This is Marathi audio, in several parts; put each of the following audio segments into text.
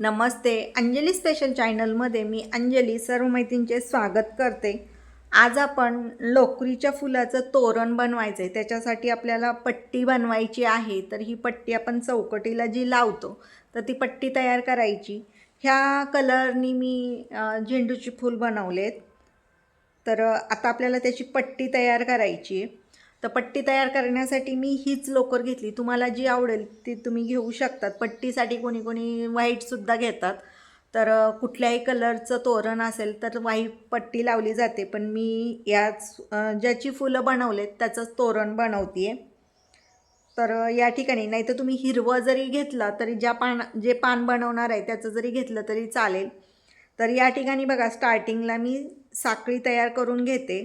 नमस्ते अंजली स्पेशल चॅनलमध्ये मी अंजली सर्व मैत्रींचे स्वागत करते. आज आपण लोकरीच्या फुलाचं तोरण बनवायचं आहे त्याच्यासाठी आपल्याला पट्टी बनवायची आहे. तर ही पट्टी आपण चौकटीला जी लावतो तर ती पट्टी तयार करायची. ह्या कलरनी मी झेंडूची फूल बनवलेत. तर आता आपल्याला त्याची पट्टी तयार करायची आहे तर पट्टी तयार करण्यासाठी मी हीच लोकर घेतली. तुम्हाला जी आवडेल ती तुम्ही घेऊ शकतात. पट्टीसाठी कोणी कोणी व्हाईटसुद्धा घेतात. तर कुठल्याही कलरचं तोरण असेल तर व्हाईट पट्टी लावली जाते. पण मी याच ज्याची फुलं बनवलेत त्याचंच तोरण बनवते आहे तर या ठिकाणी नाही तर तुम्ही हिरवं जरी घेतलं तरी ज्या पान जे पान बनवणार आहे त्याचं जरी घेतलं तरी चालेल. तर या ठिकाणी बघा स्टार्टिंगला मी साखळी तयार करून घेते.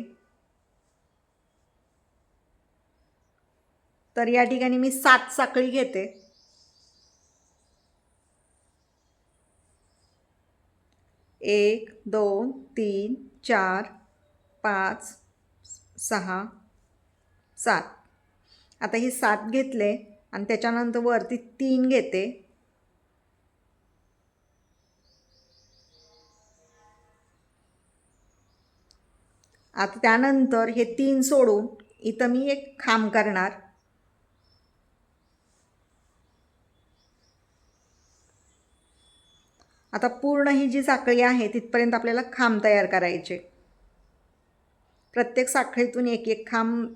तर या ठिकाणी मी सात साखळी घेते. एक दोन तीन चार पाच सहा सात. आता ही सात घेतले आणि त्याच्यानंतर वरती तीन घेते. आता त्यानंतर हे तीन सोडून इथं मी एक खांब करणार. आता पूर्ण ही जी साखळी आहे तिथपर्यंत आपल्याला खांब तयार करायचे. प्रत्येक साखळीतून एक एक खांब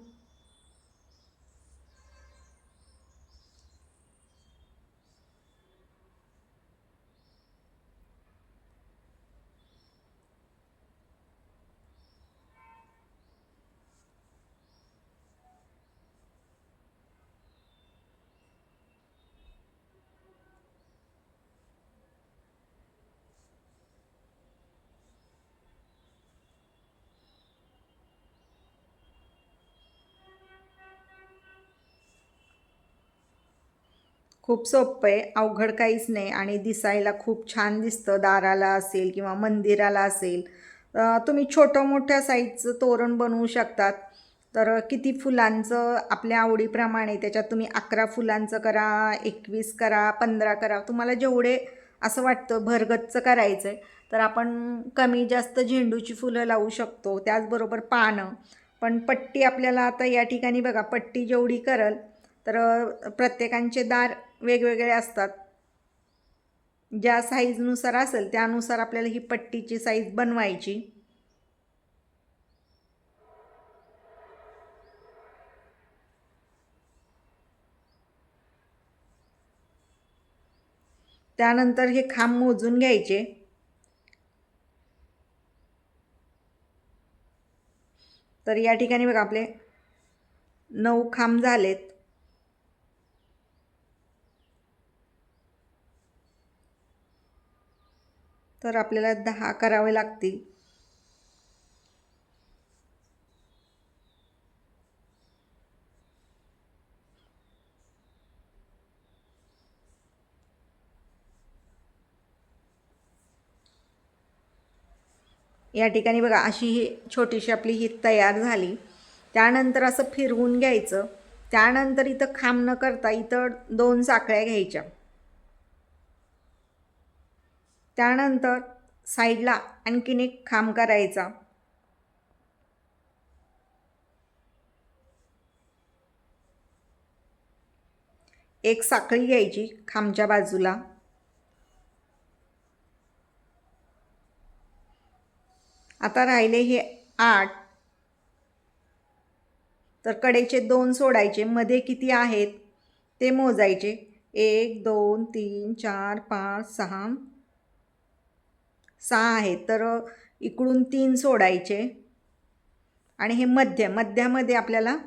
खूप सोपं आहे. अवघड काहीच नाही आणि दिसायला खूप छान दिसतं. दाराला असेल किंवा मंदिराला असेल. तुम्ही छोटं मोठ्या साईजचं तोरण बनवू शकतात. तर किती फुलांचं आपल्या आवडीप्रमाणे त्याच्यात तुम्ही अकरा फुलांचं करा एकवीस करा पंधरा करा. तुम्हाला जेवढे असं वाटतं भरगच्च करायचं आहे तर आपण कमी जास्त झेंडूची फुलं लावू शकतो. त्याचबरोबर पानं. पण पट्टी आपल्याला आता या ठिकाणी बघा पट्टी जेवढी करल तर प्रत्येकांचे दार वेगवेगळे असतात. ज्या साईजनुसार असेल त्यानुसार आपल्याला ही पट्टीची साईज बनवायची. त्यानंतर हे खांब मोजून घ्यायचे. तर या ठिकाणी बघा आपले नऊ खांब झालेत. तर आपल्याला दहा करावे लागतील. या ठिकाणी बघा अशी ही छोटीशी आपली ही तयार झाली. त्यानंतर असं फिरवून घ्यायचं. त्यानंतर इथं खांब न करता इथं दोन साखळ्या घ्यायच्या. त्यानंतर साईडला आणखीन एक खांब करायचा. एक साखळी घ्यायची खांबच्या बाजूला. आता राहिले हे आठ. तर कडेचे दोन सोडायचे. मध्ये किती आहेत? ते मोजायचे. एक दोन तीन चार पाच सहा सहा आहेत तर इकडून तीन सोडायचे. आणि हे मध्य मध्यामध्ये आपल्याला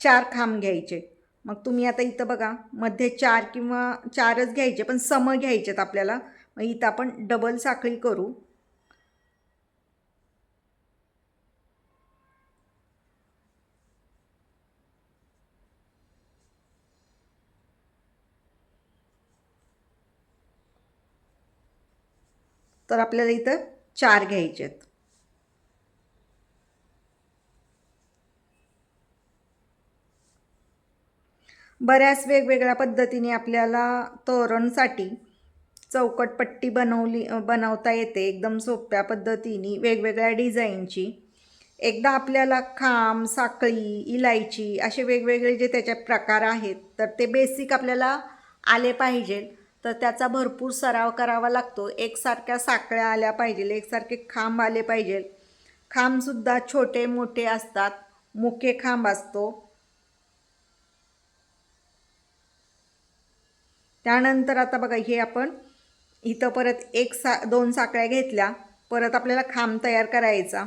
चार खांब घ्यायचे. मग तुम्ही आता इथं बघा मध्ये चार किंवा चारच घ्यायचे पण सम घ्यायचेत आपल्याला. मग इथं आपण डबल साखळी करू. तर आपल्याला इथं चार घ्यायचे आहेत. बऱ्याच वेगवेगळ्या पद्धतीने आपल्याला तोरणसाठी चौकट पट्टी बनवली बनवता येते. एकदम सोप्या पद्धतीने वेगवेगळ्या डिझाईनची. एकदा आपल्याला खांब साखळी इलायची असे वेगवेगळे जे त्याचे प्रकार आहेत तर ते बेसिक आपल्याला आले पाहिजे तर त्याचा भरपूर सराव करावा लागतो. एकसारख्या साखळ्या आल्या पाहिजे एकसारखे खांब आले पाहिजे. खांबसुद्धा छोटे मोठे असतात मुके खांब असतो. त्यानंतर आता बघा हे आपण इथं परत एक सा दोन साखळ्या घेतल्या परत आपल्याला खांब तयार करायचा.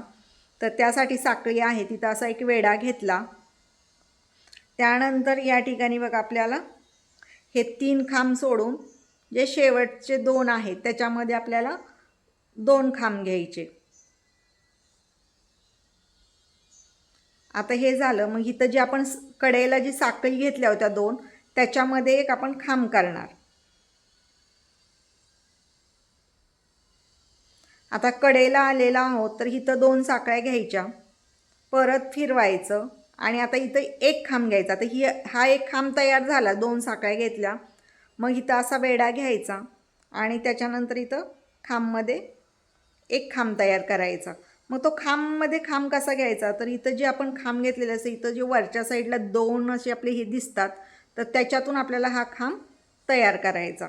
तर त्यासाठी साखळी आहे तिथं असा एक वेडा घेतला. त्यानंतर या ठिकाणी बघा आपल्याला हे तीन खांब सोडून जे शेवटचे दोन आहेत त्याच्यामध्ये आपल्याला दोन खांब घ्यायचे. आता हे झालं मग इथं जे आपण कडेला जी साखळी घेतल्या होत्या दोन त्याच्यामध्ये एक आपण खांब करणार. आता कडेला आलेला आहोत तर इथं दोन साखळ्या घ्यायच्या. परत फिरवायचं आणि आता इथं एक खांब घ्यायचा. आता ही हा एक खांब तयार झाला दोन साखळ्या घेतल्या. मग इथं असा वेडा घ्यायचा आणि त्याच्यानंतर इथं खांबमध्ये एक खांब तयार करायचा. मग तो खांबमध्ये खांब कसा घ्यायचा? तर इथं जे आपण खांब घेतलेले असं इथं जे वरच्या साईडला दोन असे आपले हे दिसतात तर त्याच्यातून आपल्याला हा खांब तयार करायचा.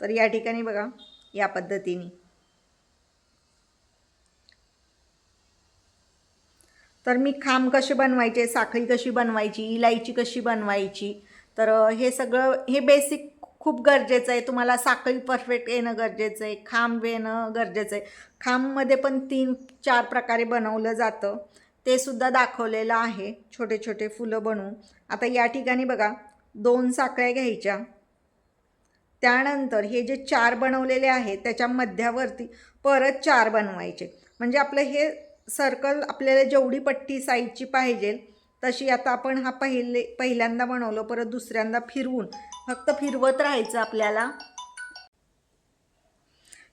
तर या ठिकाणी बघा या पद्धतीने. तर मी खांब कसे बनवायचे साखळी कशी बनवायची इलायची कशी बनवायची तर हे सगळं हे बेसिक खूप गरजेचं आहे. तुम्हाला साखळी परफेक्ट येणं गरजेचं आहे. खांब येणं गरजेचं आहे. खांबमध्ये पण तीन चार प्रकारे बनवलं जातं. ते सुद्धा दाखवलेलं आहे. छोटे छोटे फुलं बनवून. आता या ठिकाणी बघा दोन साखळ्या घ्यायच्या. त्यानंतर हे जे चार बनवलेले आहेत त्याच्या मध्यावरती परत चार बनवायचे. म्हणजे आपलं हे सर्कल आपल्याला जेवढी पट्टी साईजची पाहिजे तशी आता आपण हा पहिले पहिल्यांदा बनवलं परत दुसऱ्यांदा फिरवून फक्त फिरवत राहायचं आपल्याला.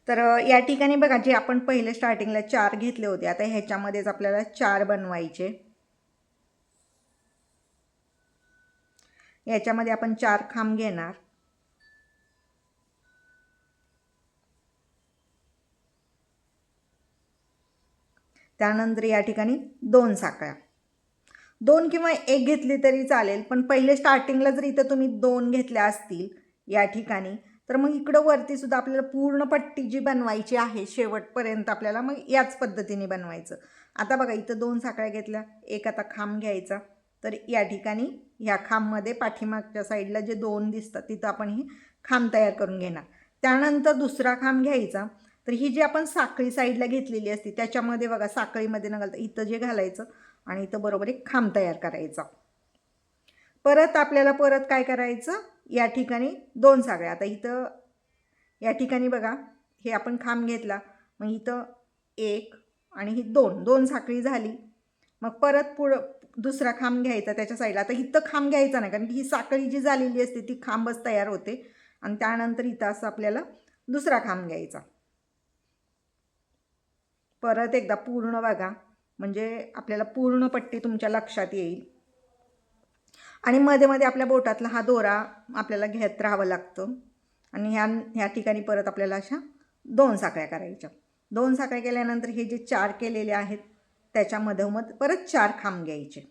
तर या ठिकाणी बघा जे आपण पहिले स्टार्टिंगला चार घेतले होते आता ह्याच्यामध्येच आपल्याला चार बनवायचे. याच्यामध्ये आपण चार खांब घेणार. त्यानंतर या ठिकाणी दोन साखळ्या. दोन किंवा एक घेतली तरी चालेल पण पहिले स्टार्टिंगला जर इथं तुम्ही दोन घेतल्या असतील या ठिकाणी तर मग इकडं वरती सुद्धा आपल्याला पूर्ण पट्टी जी बनवायची आहे शेवटपर्यंत आपल्याला मग याच पद्धतीने बनवायचं. आता बघा इथं दोन साखळ्या घेतल्या एक आता खांब घ्यायचा. तर या ठिकाणी ह्या खांबमध्ये पाठीमागच्या साईडला जे दोन दिसतात तिथं आपण ही खांब तयार करून घेणार. त्यानंतर दुसरा खांब घ्यायचा. तर ही जी आपण साखळी साईडला घेतलेली असते त्याच्यामध्ये बघा साखळीमध्ये न घालता इथं जे घालायचं आणि इथं बरोबर एक खांब तयार करायचा. परत आपल्याला परत काय करायचं? या ठिकाणी दोन साखळ्या आता इथं या ठिकाणी बघा हे आपण खांब घेतला. मग इथं एक आणि ही दोन दोन साखळी झाली. मग परत पुढं दुसरा खांब घ्यायचा त्याच्या साईडला आता इथं खांब घ्यायचा नाही कारण की ही साखळी जी झालेली असते ती खांबच तयार होते. आणि त्यानंतर इथं असं आपल्याला दुसरा खांब घ्यायचा. परत एकदा पूर्ण बघा. म्हणजे आपल्याला पूर्ण पट्टी तुमच्या लक्षात येईल. आणि मध्ये मध्ये आपल्या बोटातला हा दोरा आपल्याला घेत राहावं लागतं. आणि ह्या ह्या ठिकाणी परत आपल्याला अशा दोन साखळ्या करायच्या. दोन साखळ्या केल्यानंतर हे जे चार केलेले आहेत त्याच्या मधोमध परत चार खांब घ्यायचे.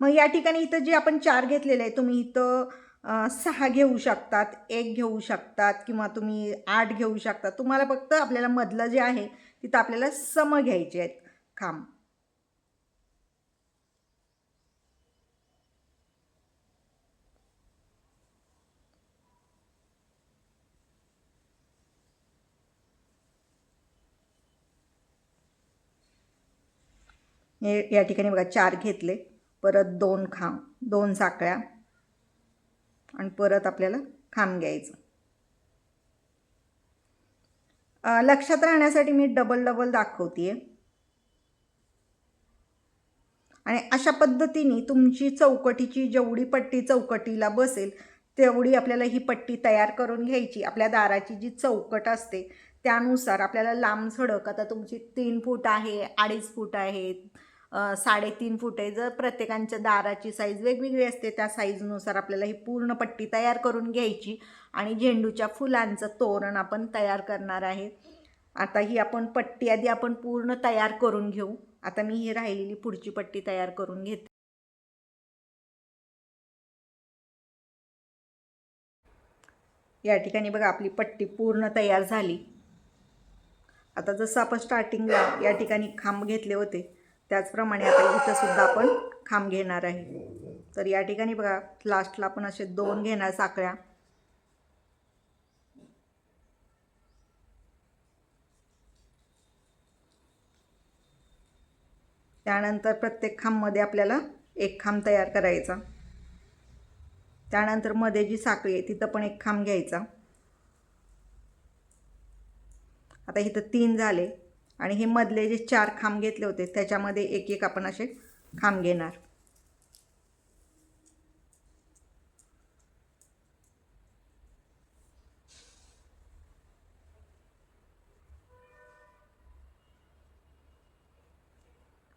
मग या ठिकाणी इथं जे आपण चार घेतलेले आहे तुम्ही इथं सहा घेऊ शकतात एक घेऊ शकतात किंवा तुम्ही आठ घेऊ शकतात. तुम्हाला फक्त आपल्याला मधलं जे आहे तिथं आपल्याला सम घ्यायचे आहेत. खांब. हे या ठिकाणी बघा चार घेतले. परत दोन खांब दोन साखळ्या. आणि परत आपल्याला खांब घ्यायचं. लक्षात राहण्यासाठी मी डबल डबल दाखवते आणि अशा पद्धतीने तुमची चौकटीची जेवढी पट्टी चौकटीला बसेल तेवढी आपल्याला ही पट्टी तयार करून घ्यायची. आपल्या दाराची जी चौकट असते त्यानुसार आपल्याला लांब सडक आता तुमची तीन फूट आहे अडीच फूट आहे साडेतीन फुटे जर प्रत्येकांच्या दाराची साईज वेगवेगळी असते त्या साईजनुसार आपल्याला ही पूर्ण पट्टी तयार करून घ्यायची आणि झेंडूच्या फुलांचं तोरण आपण तयार करणार आहे. आता ही आपण पट्टी आधी आपण पूर्ण तयार करून घेऊ. आता मी ही राहिलेली पुढची पट्टी तयार करून घेते. या ठिकाणी बघा आपली पट्टी पूर्ण तयार झाली. आता जसं आपण स्टार्टिंगला या ठिकाणी खांब घेतले होते त्याचप्रमाणे आता इथं सुद्धा आपण खांब घेणार आहे. तर या ठिकाणी बघा लास्टला आपण असे दोन घेणार साखळ्या. त्यानंतर प्रत्येक खांबमध्ये आपल्याला एक खांब तयार करायचा. त्यानंतरमध्ये जी साखळी आहे तिथं पण एक खांब घ्यायचा. आता इथं तीन झाले. आणि हे मधले जे चार खांब घेतले होते त्याच्यामध्ये एक एक आपण असे खांब घेणार.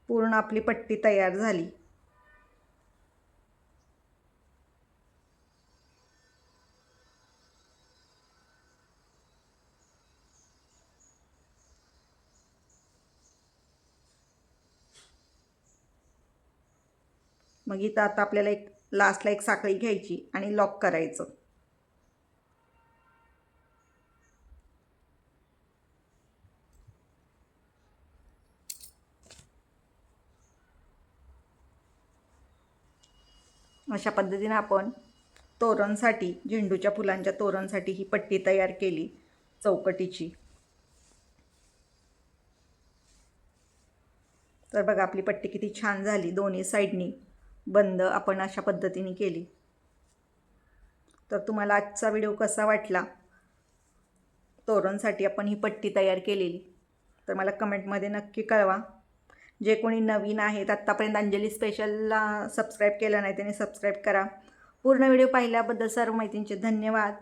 पूर्ण आपली पट्टी तयार झाली. मग इथं आता आपल्याला एक लास्टला एक साखळी घ्यायची आणि लॉक करायचं. अशा पद्धतीने आपण तोरणसाठी झेंडूच्या फुलांच्या तोरणसाठी ही पट्टी तयार केली चौकटीची. तर बघा आपली पट्टी किती छान झाली दोन्ही साईडनी. बंद आपण अशा पद्धतीने केली. तर तुम्हाला आजचा व्हिडिओ कसा वाटला? तोरणसाठी आपण ही पट्टी तयार केलेली. तर मला कमेंटमध्ये नक्की कळवा. जे कोणी नवीन आहेत आत्तापर्यंत अंजली स्पेशलला सबस्क्राईब केलं नाही त्याने सबस्क्राईब करा. पूर्ण व्हिडिओ पाहिल्याबद्दल सर्व माहितींचे धन्यवाद.